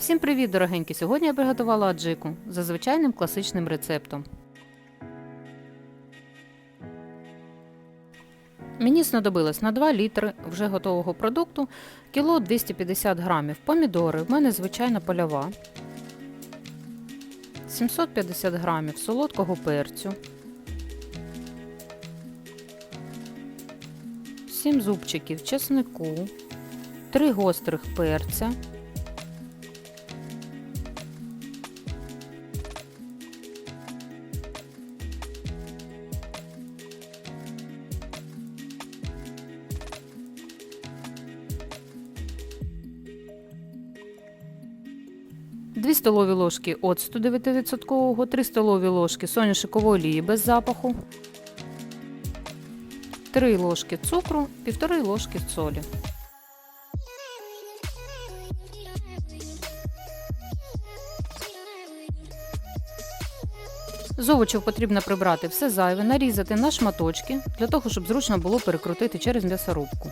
Всім привіт, дорогенькі! Сьогодні я приготувала аджику за звичайним класичним рецептом. Мені знадобилось на 2 літри вже готового продукту кіло 250 грамів помідори, в мене звичайна польова, 750 грамів солодкого перцю, 7 зубчиків чеснику, 3 гострих перця, Дві столові ложки оцту 9%, 3 столові ложки соняшникової олії без запаху, 3 ложки цукру, 1,5 ложки солі. З овочів потрібно прибрати все зайве, нарізати на шматочки, для того, щоб зручно було перекрутити через м'ясорубку.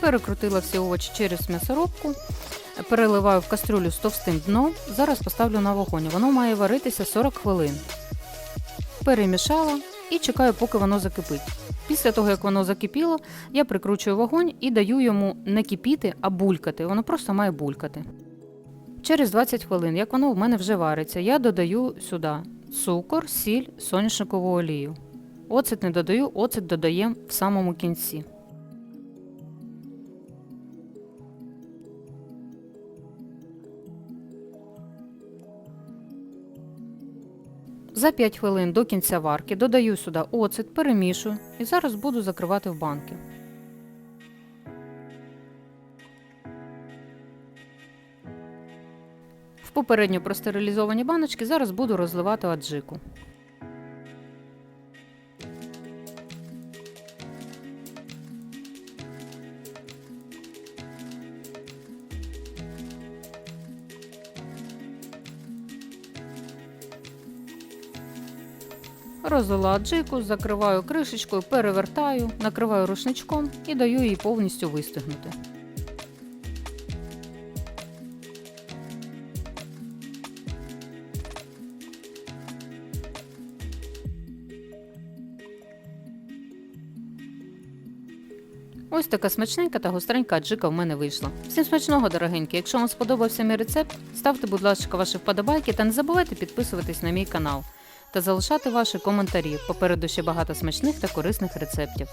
Перекрутила всі овочі через м'ясорубку, переливаю в кастрюлю з товстим дном. Зараз поставлю на вогонь. Воно має варитися 40 хвилин. Перемішала і чекаю, поки воно закипить. Після того, як воно закипіло, я прикручую вогонь і даю йому не кипіти, а булькати. Воно просто має булькати. Через 20 хвилин, як воно в мене вже вариться, я додаю сюди цукор, сіль, соняшникову олію. Оцет не додаю, оцет додаємо в самому кінці. За 5 хвилин до кінця варки додаю сюди оцет, перемішую і зараз буду закривати в банки. В попередньо простерилізовані баночки зараз буду розливати аджику. Розлила аджику, закриваю кришечкою, перевертаю, накриваю рушничком і даю їй повністю вистигнути. Ось така смачненька та гостренька аджика в мене вийшла. Всім смачного, дорогенькі! Якщо вам сподобався мій рецепт, ставте, будь ласка, ваші вподобайки та не забувайте підписуватись на мій канал та залишати ваші коментарі. Попереду ще багато смачних та корисних рецептів.